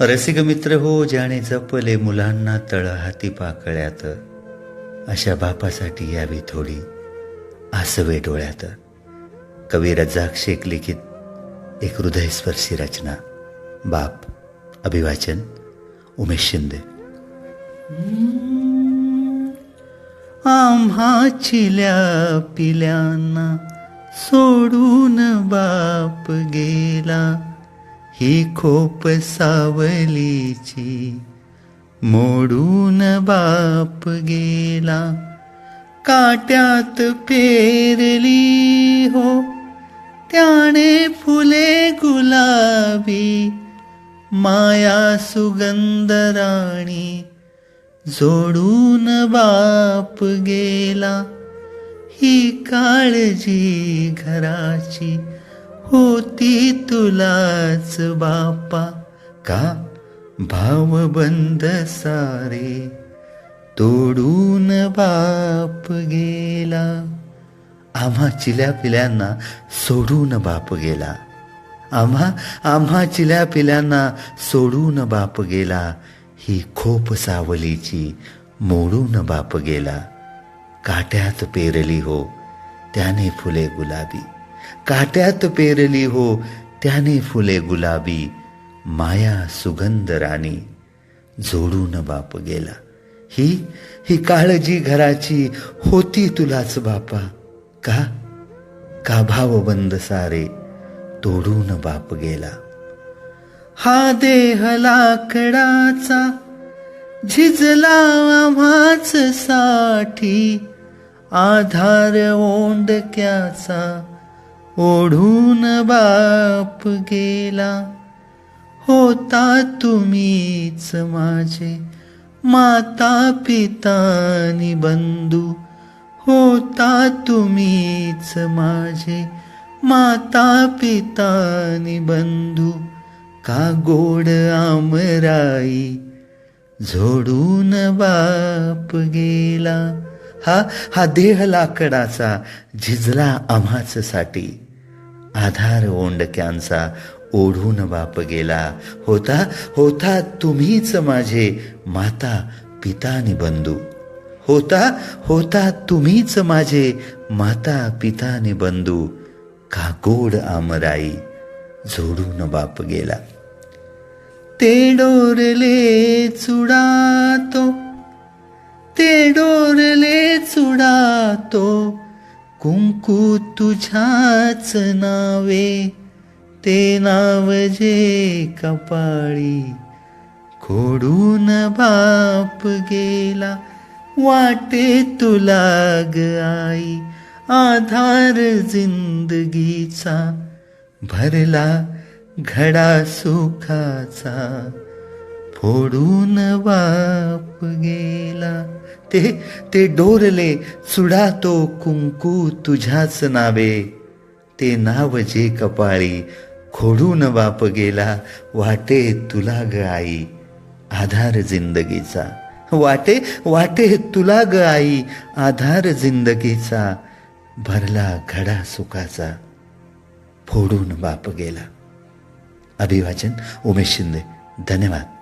रसिक मित्र हो ज्याने जपले मुलांना तळ हाती पाकळ्यात अशा बापासाठी यावी थोडी आसवे डोळ्यात. कवी रजाक शेख लिखित एक हृदयस्पर्शी रचना. बाप अभिवाचन उमेश शिंदे. आम्हा चिल्या पिल्यांना सोडून बाप गेला. ही खोप सावलीची मोडून बाप गेला. काट्यात पेरली हो त्याने फुले गुलाबी माया सुगंध राणी जोडून बाप गेला. ही काळजी घराची होती तुलाच बापा. का? भावबंद सारे. तोडून बाप गेला. आम्हा चिल्या पिल्यांना सोडून बाप गेला. आम्हा आम्हा चिल्या पिल्यांना सोडून बाप गेला. ही खोप सावलीची मोडून बाप गेला. काट्यात पेरली हो त्याने फुले गुलाबी. काट्यात पेरली हो त्याने फुले गुलाबी माया सुगंध राणी. जोडून बाप गेला. ही ही काळजी घराची होती तुलाच बापा. का? का भाव बंद सारे? तोडून बाप गेला. हा देह लाकडाचा झिजला आम्हाच साठी. आधार ओंडक्याचा ओढून बाप गेला. होता तुम्हीच माझे माता पितानी बंधू. होता तुम्हीच माझे माता पितानी बंधू. का गोड आमराई झोडून बाप गेला. हा हा देह लाकडाचा झिजला आम्हाच साठी आधार ओंडक्यांचा ओढून बाप गेला. होता होता तुम्हीच माझे माता पिता बंधू. होता होता तुम्हीच माझे माता पिता बंधू. का गोड आमराई झोडून बाप गेला. ते डोरले चुडातो ते डोरले चुडातो. कुंकू तुझ्याच नावे ते नाव जे कपाळी. खोडून बाप गेला वाटे तुला ग आई. आधार जिंदगीचा भरला घडा सुखाचा. फोडून बाप गेला. ते ते डोरले चुडा तो कुंकू तुझ्याच नावे. ते नाव जे कपाळी खोडून बाप गेला. वाटे तुला ग आई आधार जिंदगीचा. वाटे वाटे तुला ग आई आधार जिंदगीचा. भरला घडा सुखाचा. फोडून बाप गेला. अभिवाचन उमेश शिंदे. धन्यवाद.